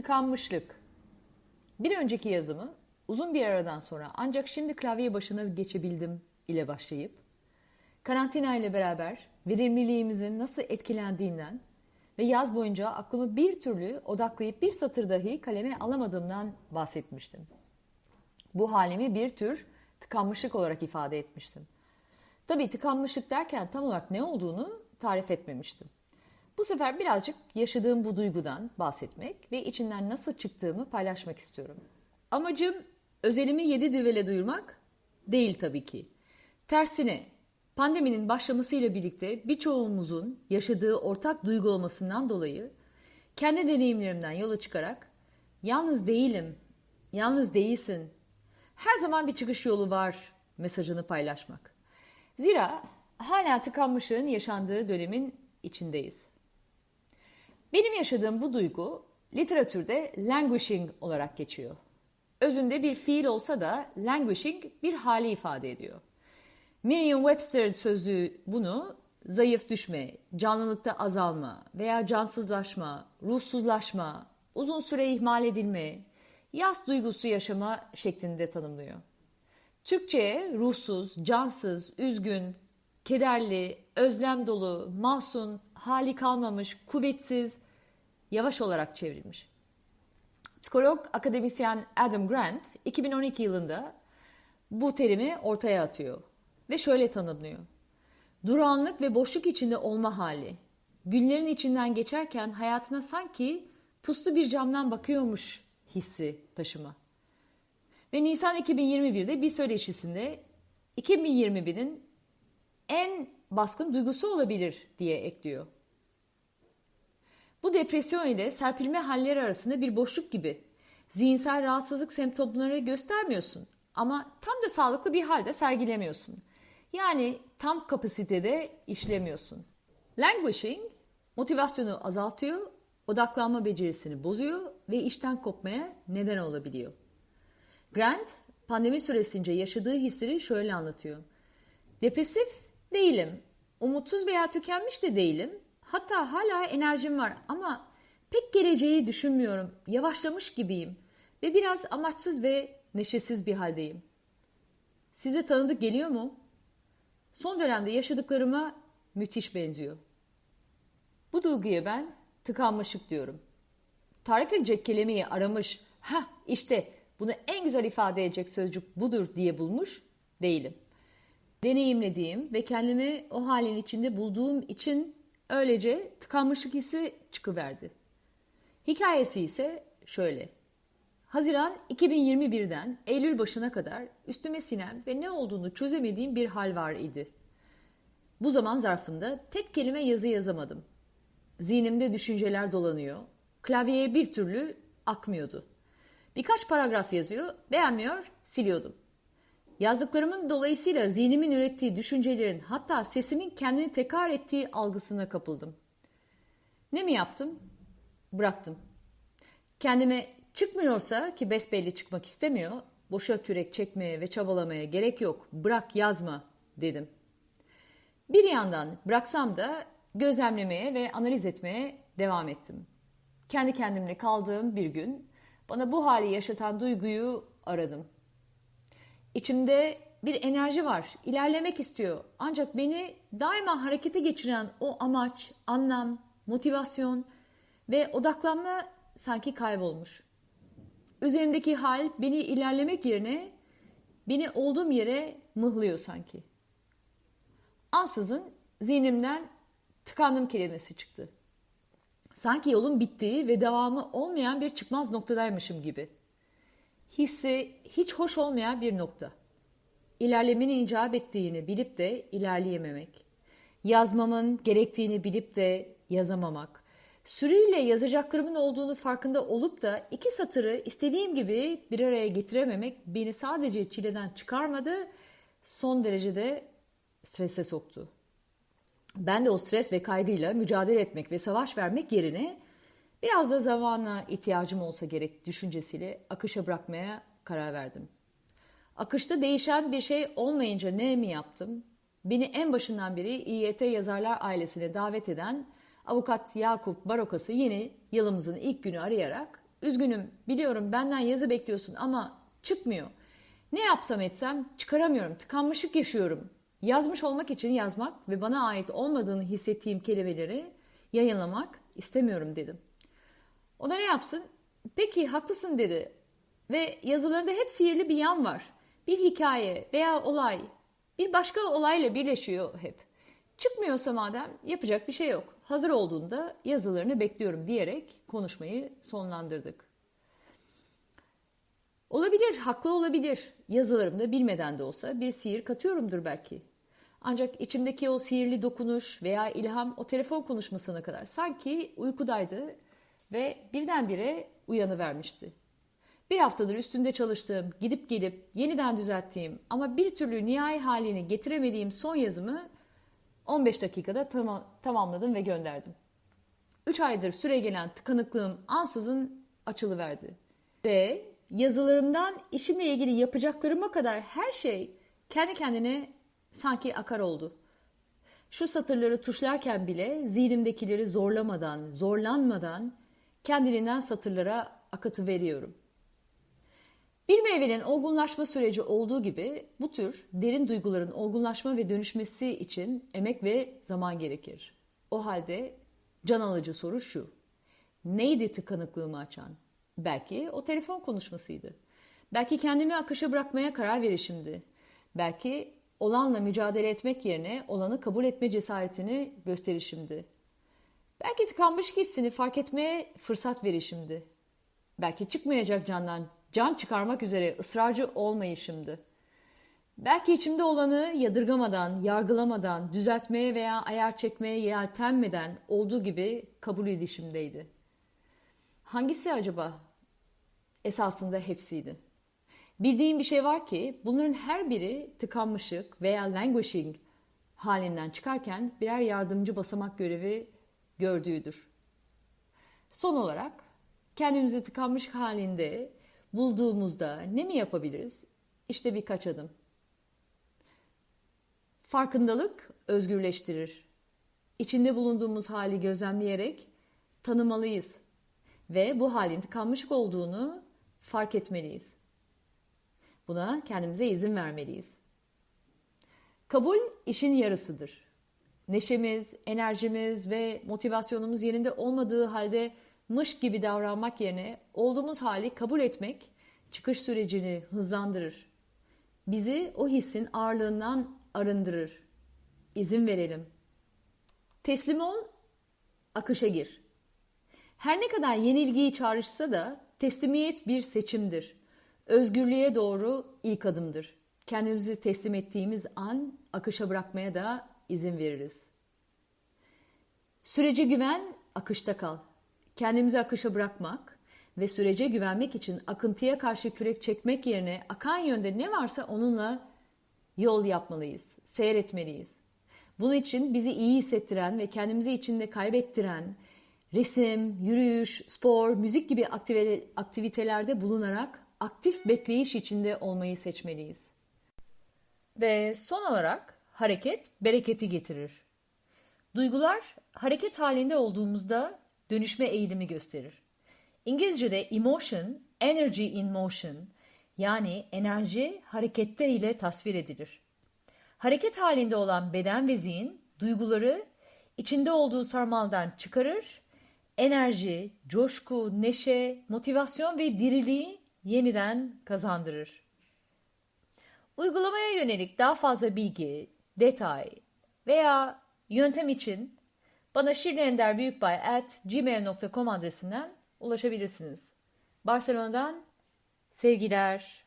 Tıkanmışlık. Bir önceki yazımı uzun bir aradan sonra ancak şimdi klavye başına geçebildim ile başlayıp karantina ile beraber verimliliğimizin nasıl etkilendiğinden ve yaz boyunca aklımı bir türlü odaklayıp bir satır dahi kaleme alamadığımdan bahsetmiştim. Bu halimi bir tür tıkanmışlık olarak ifade etmiştim. Tabii tıkanmışlık derken tam olarak ne olduğunu tarif etmemiştim. Bu sefer birazcık yaşadığım bu duygudan bahsetmek ve içinden nasıl çıktığımı paylaşmak istiyorum. Amacım özelimi yedi düvele duyurmak değil tabii ki. Tersine pandeminin başlamasıyla birlikte birçoğumuzun yaşadığı ortak duygu olmasından dolayı kendi deneyimlerimden yola çıkarak yalnız değilim, yalnız değilsin, her zaman bir çıkış yolu var mesajını paylaşmak. Zira hala tıkanmışlığın yaşandığı dönemin içindeyiz. Benim yaşadığım bu duygu literatürde languishing olarak geçiyor. Özünde bir fiil olsa da languishing bir hali ifade ediyor. Merriam-Webster sözlüğü bunu zayıf düşme, canlılıkta azalma veya cansızlaşma, ruhsuzlaşma, uzun süre ihmal edilme, yas duygusu yaşama şeklinde tanımlıyor. Türkçe'ye ruhsuz, cansız, üzgün, kederli, özlem dolu, mahzun, hali kalmamış, kuvvetsiz, yavaş olarak çevrilmiş. Psikolog akademisyen Adam Grant 2012 yılında bu terimi ortaya atıyor ve şöyle tanımlıyor. Duranlık ve boşluk içinde olma hali. Günlerin içinden geçerken hayatına sanki puslu bir camdan bakıyormuş hissi taşıma. Ve Nisan 2021'de bir söyleşisinde 2021'in en baskın duygusu olabilir diye ekliyor. Bu depresyon ile serpilme halleri arasında bir boşluk gibi. Zihinsel rahatsızlık semptomları göstermiyorsun ama tam da sağlıklı bir halde sergilemiyorsun. Yani tam kapasitede işlemiyorsun. Languishing motivasyonu azaltıyor, odaklanma becerisini bozuyor ve işten kopmaya neden olabiliyor. Grant pandemi süresince yaşadığı hisleri şöyle anlatıyor. Depresif değilim, umutsuz veya tükenmiş de değilim. Hatta hala enerjim var ama pek geleceği düşünmüyorum. Yavaşlamış gibiyim ve biraz amaçsız ve neşesiz bir haldeyim. Size tanıdık geliyor mu? Son dönemde yaşadıklarıma müthiş benziyor. Bu duyguya ben tıkanmışlık diyorum. Tarif edecek kelimeyi aramış, ha işte bunu en güzel ifade edecek sözcük budur diye bulmuş değilim. Deneyimlediğim ve kendimi o halin içinde bulduğum için öylece tıkanmışlık hissi çıkıverdi. Hikayesi ise şöyle. Haziran 2021'den Eylül başına kadar üstüme sinen ve ne olduğunu çözemediğim bir hal var idi. Bu zaman zarfında tek kelime yazı yazamadım. Zihnimde düşünceler dolanıyor. Klavyeye bir türlü akmıyordu. Birkaç paragraf yazıyor, beğenmiyor, siliyordum. Yazdıklarımın dolayısıyla zihnimin ürettiği düşüncelerin hatta sesimin kendini tekrar ettiği algısına kapıldım. Ne mi yaptım? Bıraktım. Kendime çıkmıyorsa ki besbelli çıkmak istemiyor, boşa kürek çekmeye ve çabalamaya gerek yok, bırak yazma dedim. Bir yandan bıraksam da gözlemlemeye ve analiz etmeye devam ettim. Kendi kendimle kaldığım bir gün bana bu hali yaşatan duyguyu aradım. İçimde bir enerji var, ilerlemek istiyor. Ancak beni daima harekete geçiren o amaç, anlam, motivasyon ve odaklanma sanki kaybolmuş. Üzerimdeki hal beni ilerlemek yerine beni olduğum yere mıhlıyor sanki. Ansızın zihnimden tıkandım kelimesi çıktı. Sanki yolun bittiği ve devamı olmayan bir çıkmaz noktadaymışım gibi. Hissi hiç hoş olmayan bir nokta. İlerlemenin icap ettiğini bilip de ilerleyememek. Yazmamın gerektiğini bilip de yazamamak. Sürüyle yazacaklarımın olduğunu farkında olup da iki satırı istediğim gibi bir araya getirememek beni sadece çileden çıkarmadı, son derecede strese soktu. Ben de o stres ve kaygıyla mücadele etmek ve savaş vermek yerine biraz da zamana ihtiyacım olsa gerek düşüncesiyle akışa bırakmaya karar verdim. Akışta değişen bir şey olmayınca ne mi yaptım? Beni en başından beri İYT yazarlar ailesine davet eden avukat Yakup Barokas'ı yeni yılımızın ilk günü arayarak Üzgünüm, biliyorum benden yazı bekliyorsun ama çıkmıyor. Ne yapsam etsem çıkaramıyorum, tıkanmışlık yaşıyorum. Yazmış olmak için yazmak ve bana ait olmadığını hissettiğim kelimeleri yayınlamak istemiyorum dedim. O da ne yapsın? Peki haklısın dedi. Ve yazılarında hep sihirli bir yan var. Bir hikaye veya olay bir başka olayla birleşiyor hep. Çıkmıyorsa madem yapacak bir şey yok. Hazır olduğunda yazılarını bekliyorum diyerek konuşmayı sonlandırdık. Olabilir, haklı olabilir. Yazılarımda bilmeden de olsa bir sihir katıyorumdur belki. Ancak içimdeki o sihirli dokunuş veya ilham o telefon konuşmasına kadar sanki uykudaydı ve birdenbire uyanıvermişti. Bir haftadır üstünde çalıştığım, gidip gelip yeniden düzelttiğim ama bir türlü nihai halini getiremediğim son yazımı 15 dakikada tam- tamamladım ve gönderdim. 3 aydır süre gelen tıkanıklığım ansızın açılıverdi. Ve yazılarımdan işimle ilgili yapacaklarıma kadar her şey kendi kendine sanki akar oldu. Şu satırları tuşlarken bile zihnimdekileri zorlamadan, zorlanmadan kendiliğinden satırlara akıtı veriyorum. Bir meyvenin olgunlaşma süreci olduğu gibi bu tür derin duyguların olgunlaşma ve dönüşmesi için emek ve zaman gerekir. O halde can alıcı soru şu. Neydi tıkanıklığımı açan? Belki o telefon konuşmasıydı. Belki kendimi akışa bırakmaya karar verişimdi. Belki olanla mücadele etmek yerine olanı kabul etme cesaretini gösterişimdi. Belki tıkanmış hissini fark etmeye fırsat verişimdi. Belki çıkmayacak candan can çıkarmak üzere ısrarcı olmayışımdı. Belki içimde olanı yadırgamadan, yargılamadan, düzeltmeye veya ayar çekmeye yeltenmeden olduğu gibi kabul edişimdeydi. Hangisi acaba? Esasında hepsiydi. Bildiğim bir şey var ki bunların her biri tıkanmışlık veya languishing halinden çıkarken birer yardımcı basamak görevi gördüğüdür. Son olarak kendimizi tıkanmış halinde bulduğumuzda ne mi yapabiliriz? İşte birkaç adım. Farkındalık özgürleştirir. İçinde bulunduğumuz hali gözlemleyerek tanımalıyız ve bu halin tıkanmışlık olduğunu fark etmeliyiz. Buna kendimize izin vermeliyiz. Kabul işin yarısıdır. Neşemiz, enerjimiz ve motivasyonumuz yerinde olmadığı halde mış gibi davranmak yerine olduğumuz hali kabul etmek çıkış sürecini hızlandırır. Bizi o hissin ağırlığından arındırır. İzin verelim. Teslim ol, akışa gir. Her ne kadar yenilgiyi çağrışsa da teslimiyet bir seçimdir. Özgürlüğe doğru ilk adımdır. Kendimizi teslim ettiğimiz an akışa bırakmaya da izin veririz. Sürece güven, akışta kal. Kendimizi akışa bırakmak ve sürece güvenmek için akıntıya karşı kürek çekmek yerine akan yönde ne varsa onunla yol yapmalıyız, seyretmeliyiz. Bunun için bizi iyi hissettiren ve kendimizi içinde kaybettiren resim, yürüyüş, spor, müzik gibi aktivitelerde bulunarak aktif bekleyiş içinde olmayı seçmeliyiz. Ve son olarak hareket bereketi getirir. Duygular hareket halinde olduğumuzda dönüşme eğilimi gösterir. İngilizce'de emotion, energy in motion yani enerji harekette ile tasvir edilir. Hareket halinde olan beden ve zihin duyguları içinde olduğu sarmaldan çıkarır, enerji, coşku, neşe, motivasyon ve diriliği yeniden kazandırır. Uygulamaya yönelik daha fazla bilgi, detay veya yöntem için bana şirlenderbüyükbay@gmail.com adresinden ulaşabilirsiniz. Barcelona'dan sevgiler.